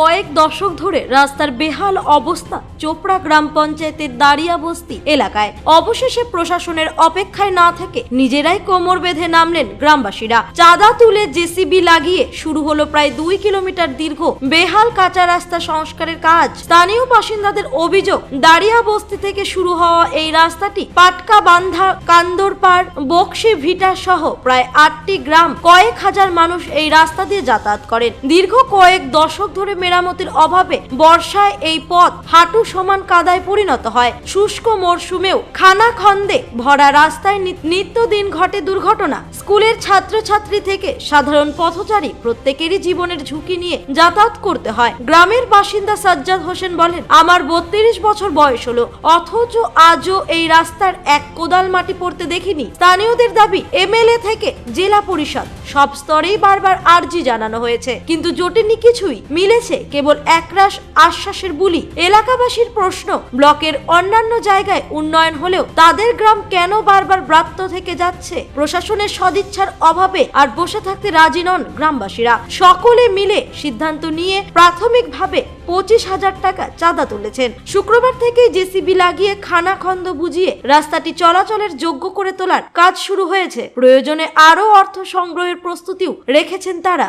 কয়েক দশক ধরে রাস্তার বেহাল অবস্থা চোপড়া গ্রাম পঞ্চায়েতের দাঁড়িয়া বস্তি এলাকায়। অবশেষে প্রশাসনের অপেক্ষায় না থেকে নিজেরাই কোমর বেঁধে নামলেন গ্রামবাসীরা। চাঁদা তুলে জেসিবি লাগিয়ে শুরু হলো প্রায় দুই কিলোমিটার দীর্ঘ বেহাল কাঁচা রাস্তা সংস্কারের কাজ। স্থানীয় বাসিন্দাদের অভিযোগ দাঁড়িয়া বস্তি থেকে শুরু হওয়া এই রাস্তাটি পাটকা বান্ধা, কান্দরপাড়, বক্সি ভিটা সহ প্রায় আটটি গ্রাম কয়েক হাজার মানুষ এই রাস্তা দিয়ে যাতায়াত করেন। দীর্ঘ কয়েক দশক ধরে মেরামতির অভাবে বর্ষায় এই পথ হাঁটু সমান কাদায় পরিণত হয়। শুষ্ক মরশুমেও খানা খন্দে ভরা রাস্তায় নিত্যদিন ঘটে দুর্ঘটনা। স্কুলের ছাত্রছাত্রী থেকে সাধারণ পথচারী প্রত্যেকেরই জীবনের ঝুঁকি নিয়ে যাতায়াত করতে হয়। গ্রামের বাসিন্দা সাজ্জাদ হোসেন বলেন, আমার বত্রিশ বছর বয়স হলো। অথচ আজও এই রাস্তার এক কোদাল মাটি পড়তে দেখিনি। স্থানীয়দের দাবি, এমএলএ থেকে জেলা পরিষদ সব স্তরেই বারবার আর্জি জানানো হয়েছে। কিন্তু জোটেনি কিছুই মিলেছে কেবল একরাশ আশ্বাসের বুলি। এলাকাবাসীর প্রশ্ন, ব্লকের অন্যান্য জায়গায় উন্নয়ন হলেও তাদের গ্রাম কেন বারবার ব্রাত্য থেকে যাচ্ছে? প্রশাসনের সদিচ্ছার অভাবে আর বসে থাকতে রাজি নন গ্রামবাসীরা। সকলে মিলে সিদ্ধান্ত নিয়ে প্রাথমিকভাবে পঁচিশ হাজার টাকা চাঁদা তুলেছেন। শুক্রবার থেকেই জেসিবি লাগিয়ে খানা খন্দ বুঝিয়ে রাস্তাটি চলাচলের যোগ্য করে তোলার কাজ শুরু হয়েছে। প্রয়োজনে আরও অর্থ সংগ্রহের প্রস্তুতিও রেখেছেন তারা।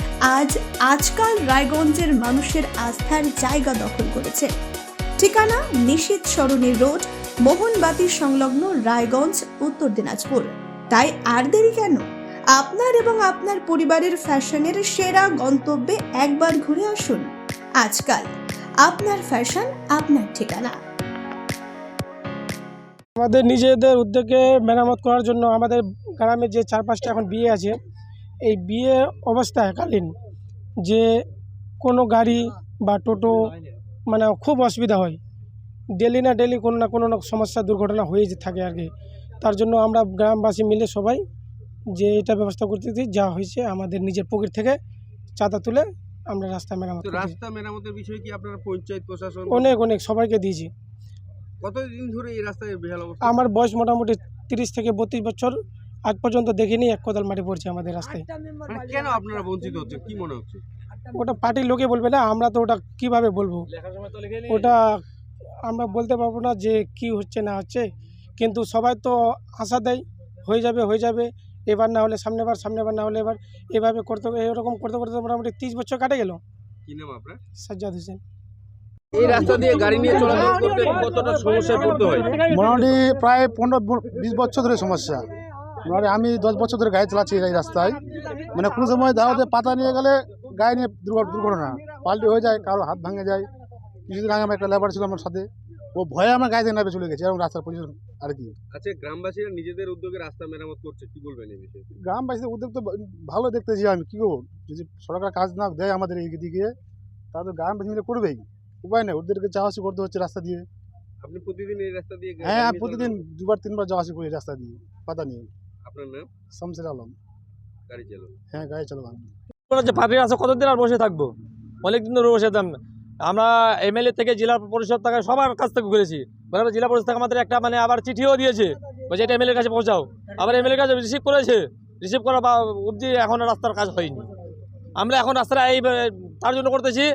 আজ আজকাল রায়গঞ্জের মানুষের আস্থার জায়গা দখল করেছে। ঠিকানা নিশীত সরণি রোড, মোহনবাতি সংলগ্ন রায়গঞ্জ, উত্তর দিনাজপুর। তাই আর দেরি কেন? আপনার এবং আপনার পরিবারের ফ্যাশনের সেরা গন্তব্যে একবার ঘুরে আসুন। আজকাল আপনার ফ্যাশন, আপনার ঠিকানা। আমাদের নিজেদের উদ্যোগে মেরামত করার জন্য আমাদের গ্রামে যে চার পাঁচটা এখন বিয়ে আছে এই বিয়ে অবস্থায় কালীন যে কোনো গাড়ি বা টোটো মানে খুব অসুবিধা হয়। ডেলি না ডেলি কোনো না কোনো না সমস্যা দুর্ঘটনা হয়ে থাকে আর কি। তার জন্য আমরা গ্রামবাসী মিলে সবাই যে এটা ব্যবস্থা করতেছি যা হয়েছে আমাদের নিজের পকেট থেকে চাঁদা তুলে আমরা রাস্তা মেরামত রাস্তা মেরামতের বিষয়ে কি আপনারা পঞ্চায়েত প্রশাসন অনেক অনেক সবাইকে দিয়েছি। কতদিন ধরে এই রাস্তায় বেহাল অবস্থা? আমার বয়স মোটামুটি তিরিশ থেকে বত্রিশ বছর। আজ পর্যন্ত দেখিনি এক কোদাল মাটি পড়ছে আমাদের রাস্তায়। মানে কেন আপনারা বঞ্চিত হচ্ছে কি মনে হচ্ছে? ওটা পার্টির লোকে বলবে না আমরা তো ওটা কীভাবে বলব? ওটা আমরা বলতে পারব না যে কি হচ্ছে না হচ্ছে কিন্তু সবাই তো আশা দেয় হয়ে যাবে হয়ে যাবে এবার না হলে সামনেবার সামনেবার না হলে এবার এভাবে করতে এরকম করতে করতে মোটামুটি তিরিশ বছর কাটে গেল। কি নাম আপনার? সাজ্জাদ হোসেন। এই রাস্তা দিয়ে গাড়ি নিয়ে চলাচল করতে কতটা সমস্যায় পড়তে হয়? মোটামুটি প্রায় পনেরো বিশ বছর ধরে সমস্যা। মোটামুটি আমি দশ বছর ধরে গাড়ি চালাচ্ছি এই রাস্তায়। মানে কোনো সময় দাওয়াতে পাতা নিয়ে গেলে গায়ে নিয়ে দুর্ঘ- দুর্ঘটনা। পাল্টি হয়ে যায় কারও হাত ভাঙে যায়। কিছুদিন আগে আমার একটা লেবার ছিল আমার সাথে। ও ভয়ে আমার গায়ে থেকে নামে চলে গেছে এরকম রাস্তার পজিশন আর কি। আচ্ছা গ্রামবাসীরা নিজেদের উদ্যোগে রাস্তা মেরামত করছে কি বলবেন এই বিষয়ে? গ্রামবাসীদের উদ্যোগ তো ভালো দেখতেছি আমি কী করব? যদি সরকার কাজ না দেয় আমাদের এই দিকে তাহলে তো গ্রামবাসী মিলে করবেই। উপায় নেই ওদেরকে যাওয়া আসা করতে হচ্ছে রাস্তা দিয়ে। আপনি প্রতিদিন এই রাস্তা দিয়ে হ্যাঁ প্রতিদিন দুবার তিনবার যাওয়া আসি করি রাস্তা দিয়ে পাতা নিয়ে। আপনার নাম? শামসের আলম। গাড়ি চালক হ্যাঁ গাড়ি চালালাম যে পার্টির আছে কতদিন আর বসে থাকব? অনেকদিন ধরে বসে আমরা এমএলএ থেকে জেলা পরিষদ থেকে সবার কাছ থেকে ঘুরেছি। বলে জেলা পরিষদ থেকে আমাদের একটা মানে আবার চিঠিও দিয়েছে। বলছে এটা এমএলএর কাছে পৌঁছাও। আবার এমএলএর কাছে রিসিভ করেছে। রিসিভ করা বা অবধি এখন রাস্তার কাজ হয়নি। আমরা এখন রাস্তাটা এই তার জন্য করতেছি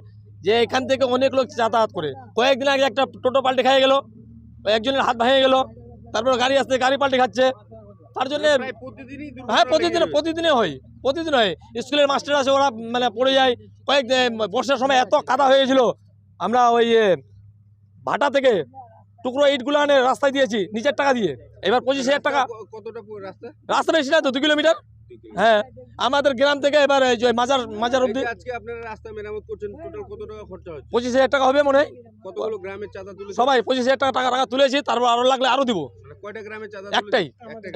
যে এখান থেকে অনেক লোক যাতায়াত করে। কয়েকদিন আগে একটা টোটো পাল্টে খেয়ে গেল একজনের হাত ভেঙে গেল তারপর গাড়ি আসতে গাড়ি পাল্টে খাচ্ছে। তার জন্য হ্যাঁ প্রতিদিন প্রতিদিনে হয় প্রতিদিন হয়। স্কুলের মাস্টার আছে ওরা মানে পড়ে যায়। কয়েক বর্ষার সময় এত কাদা হয়েছিল। আমরা ওই ভাটা থেকে টুকরো ইটগুলো আনে রাস্তায় দিয়েছি নিজের টাকা দিয়ে। এবার পঁচিশ হাজার টাকা। কতটা রাস্তা? রাস্তা বেশি না তো দু কিলোমিটার? হ্যাঁ আমাদের গ্রাম থেকে এবার এই যে মাজার মাজার অব্দি আজকে আপনারা রাস্তা মেরামত করছেন টোটাল কত টাকা খরচা হচ্ছে? পঁচিশ হাজার টাকা হবে মনে হয়। কতগুলো গ্রামের চাঁদা তুলে সবাই পঁচিশ হাজার টাকা টাকা টাকা তুলেছি তারপর আরও লাগলে আরও দিব। মানে কয়টা গ্রামের চাঁদা একটাই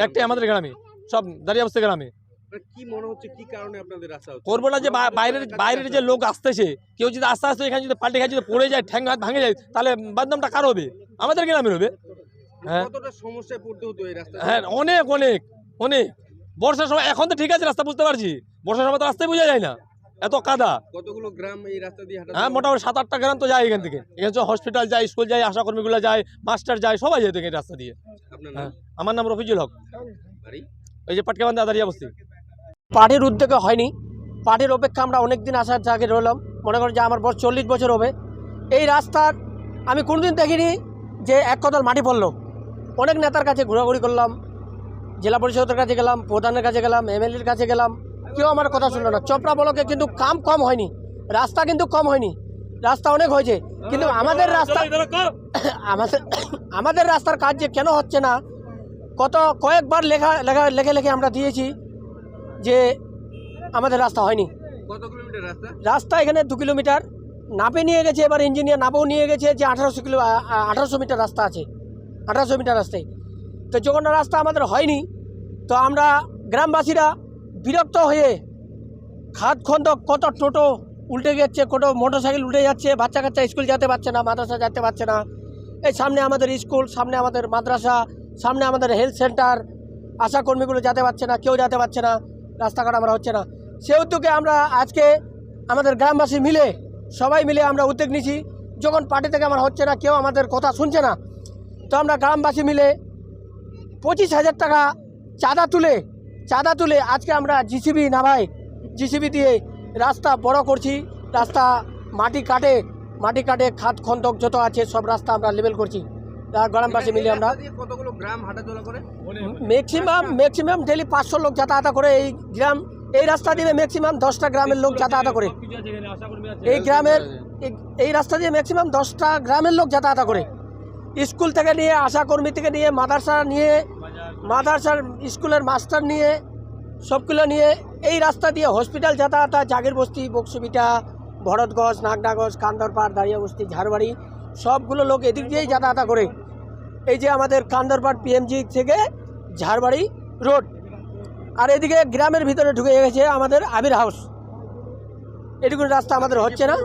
একটাই আমাদের গ্রামে সব দাঁড়িয়ে গ্রামে। মানে কি মনে হচ্ছে কি কারণে আপনাদের হচ্ছে? করব না যে বাইরের বাইরের যে লোক আসতেছে কেউ যদি আস্তে আস্তে এখানে যদি পাল্টে খায় যদি পড়ে যায় ঠ্যাং হাত ভাঙে যায় তাহলে বদনামটা কার হবে? আমাদের গ্রামের হবে। হ্যাঁ। কতটা সমস্যায় পড়তে হতো এই রাস্তা হ্যাঁ অনেক অনেক অনেক। বর্ষার সময় এখন তো ঠিক আছে রাস্তা বুঝতে পারছি। বর্ষার সময় তো রাস্তায় বোঝা যায় না। এত কাদা। কতগুলো গ্রাম এই রাস্তা দিয়ে হ্যাঁ মোটামুটি সাত আটটা গ্রাম তো যায় এখান থেকে। এখানে তো হসপিটাল যায় স্কুল যায় আশাকর্মীগুলো যায় মাস্টার যায় সবাই থেকে এই রাস্তা দিয়ে। হ্যাঁ। আমার নাম রফিজুল হক। এই যে পাটকেবান্ধা দাঁড়িয়ে বস্তি পার্টির উদ্যোগে হয়নি। পার্টির অপেক্ষা আমরা অনেক দিন আসার জায়গায় রইলাম। মনে করেন যে আমার বয়স চল্লিশ বছর হবে। এই রাস্তার আমি কোনোদিন দেখিনি যে এক কদল মাটি পড়ল। অনেক নেতার কাছে ঘোরাঘুরি করলাম। জেলা পরিষদের কাছে গেলাম প্রধানের কাছে গেলাম এমএলএর কাছে গেলাম কেউ আমার কথা শুনলো না। চোপড়া বলকে কিন্তু কাম কম হয়নি রাস্তা কিন্তু কম হয়নি রাস্তা অনেক হয়েছে কিন্তু আমাদের রাস্তা আমাদের আমাদের রাস্তার কাজ যে কেন হচ্ছে না কত কয়েকবার লেখা লেখা লেখে লেখে আমরা দিয়েছি যে আমাদের রাস্তা হয়নি। রাস্তা? রাস্তা এখানে দু কিলোমিটার নাপে নিয়ে গেছে এবার ইঞ্জিনিয়ার নাপেও নিয়ে গেছে যে আঠারোশো কিলো আঠারোশো মিটার রাস্তা আছে আঠারোশো মিটার রাস্তায়। তো যখন রাস্তা আমাদের হয়নি, তো আমরা গ্রামবাসীরা বিরক্ত হয়ে খাদ খন্দ কত টোটো উল্টে যাচ্ছে কত মোটর সাইকেল উল্টে যাচ্ছে, বাচ্চা কাচ্চা স্কুল যেতে পারছে না, মাদ্রাসা যেতে পারছে না। এই সামনে আমাদের স্কুল, সামনে আমাদের মাদ্রাসা, সামনে আমাদের হেলথ সেন্টার আশা কর্মীগুলো যেতে পারছে না, কেউ যেতে পারছে না, রাস্তাঘাট আমরা হচ্ছে না। সে উদ্যোগে আমরা আজকে আমাদের গ্রামবাসী মিলে, সবাই মিলে আমরা উদ্যোগ নিছি যখন পার্টি থেকে আমার হচ্ছে না, কেউ আমাদের কথা শুনছে না। তো আমরা গ্রামবাসী মিলে পঁচিশ হাজার টাকা চাঁদা তুলে চাঁদা তুলে আজকে আমরা জিসিবি নামাই জিসিবি দিয়ে রাস্তা বড় করছি। রাস্তা মাটি কাটে মাটি কাটে খাত খন্দক যত আছে সব রাস্তা আমরা লেভেল করছি। গ্রামবাসী মিলে আমরা কতগুলো গ্রাম হাঁটাচলা করে? ম্যাক্সিমাম ম্যাক্সিমাম ডেলি পাঁচশো লোক যাতায়াত করে এই গ্রাম। এই রাস্তা দিয়ে ম্যাক্সিমাম দশটা গ্রামের লোক যাতায়াত করে। এই গ্রামের এই- এই রাস্তা দিয়ে ম্যাক্সিমাম দশটা গ্রামের লোক যাতায়াত করে। স্কুল থেকে নিয়ে আশাকর্মী থেকে নিয়ে মাদ্রাসা নিয়ে, মাদ্রাসার স্কুলের মাস্টার নিয়ে, সবগুলো নিয়ে এই রাস্তা দিয়ে হসপিটাল যাতায়াত জাগের বস্তি, বক্সবিটা, ভরতগঞ্জ নাগডাগঞ্জ কান্দরপাড়, দাঁড়িয়া বস্তি, ঝাড়বাড়ি, সবগুলো লোক এদিক দিয়েই যাতায়াত করে। এই যে আমাদের কান্দরপাড় পিএমজি থেকে ঝাড়বাড়ি রোড। আর এদিকে গ্রামের ভিতরে ঢুকে গেছে আমাদের আবির হাউস। এটুকু রাস্তা আমাদের হচ্ছে না?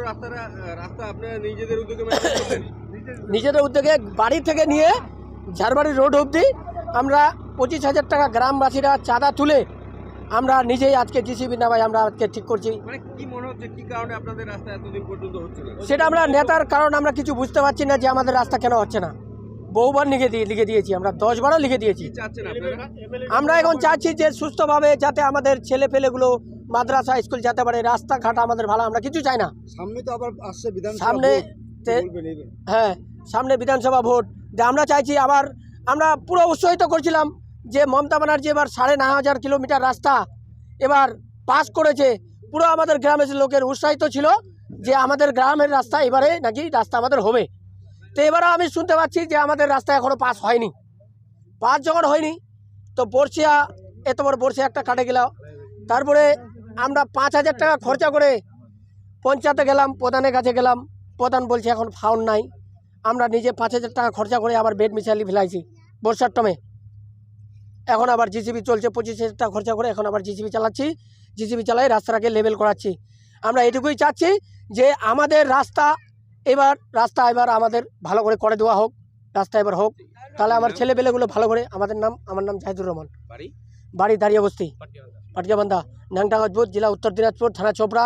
নিজেদের উদ্যোগে বাড়ি থেকে নিয়ে ঝাড়বাড়ি রোড অবধি আমরা পঁচিশ হাজার টাকা গ্রামবাসীরা চাঁদা তুলে আমরা নিজেই আজকে জিসিবি নামাই আমরা আজকে ঠিক করছি। মানে কি মনে হচ্ছে কি কারণে আপনাদের রাস্তা এতদিন পর্যন্ত হচ্ছে না? সেটা আমরা নেতার কারণ আমরা কিছু বুঝতে পারছি না যে আমাদের রাস্তা কেন হচ্ছে না। বহুবার লিখে দিয়ে লিখে দিয়েছি আমরা দশবারও লিখে দিয়েছি। আমরা এখন চাচ্ছি যে সুস্থভাবে যাতে আমাদের ছেলে পেলেগুলো মাদ্রাসা স্কুল যেতে পারে রাস্তাঘাট আমাদের ভালো আমরা কিছু চাই না। সামনে তো আবার আসছে বিধান সামনে হ্যাঁ সামনে বিধানসভা ভোট। যে আমরা চাইছি আবার আমরা পুরো উৎসাহিত করছিলাম যে মমতা ব্যানার্জি এবার সাড়ে ন হাজার কিলোমিটার রাস্তা এবার পাস করেছে। পুরো আমাদের গ্রামের লোকের উৎসাহিত ছিল যে আমাদের গ্রামের রাস্তা এবারে নাকি রাস্তা আমাদের হবে। তো এবারও আমি শুনতে পাচ্ছি যে আমাদের রাস্তা এখনও পাস হয়নি। পাস যখন হয়নি তো বর্ষিয়া এত বড় বর্ষিয়া একটা কাটে গেল। তারপরে আমরা পাঁচ হাজার টাকা খরচা করে পঞ্চায়েতে গেলাম প্রধানের কাছে গেলাম। প্রধান বলছে এখন ফাউন্ড নাই। আমরা নিজে পাঁচ হাজার টাকা খরচা করে আবার বেড মিশালি ফেলাইছি বর্ষার টমে। এখন আবার জিসিবি চলছে পঁচিশ হাজার টাকা খরচা করে এখন আবার জিসিবি চালাচ্ছি জিসিবি চালাই রাস্তাটাকে লেভেল করাচ্ছি। আমরা এটুকুই চাচ্ছি যে আমাদের রাস্তা এবার রাস্তা এবার আমাদের ভালো করে করে দেওয়া হোক রাস্তা এবার হোক। তাহলে আমার ছেলেপেলেগুলো ভালো করে আমাদের নাম আমার নাম জাহিদুর রহমান। বাড়ি? দাঁড়িয়ে বস্তি পাটকিয়াবান্ধা ন্যাংটাগজপুর জেলা উত্তর দিনাজপুর থানা চোপড়া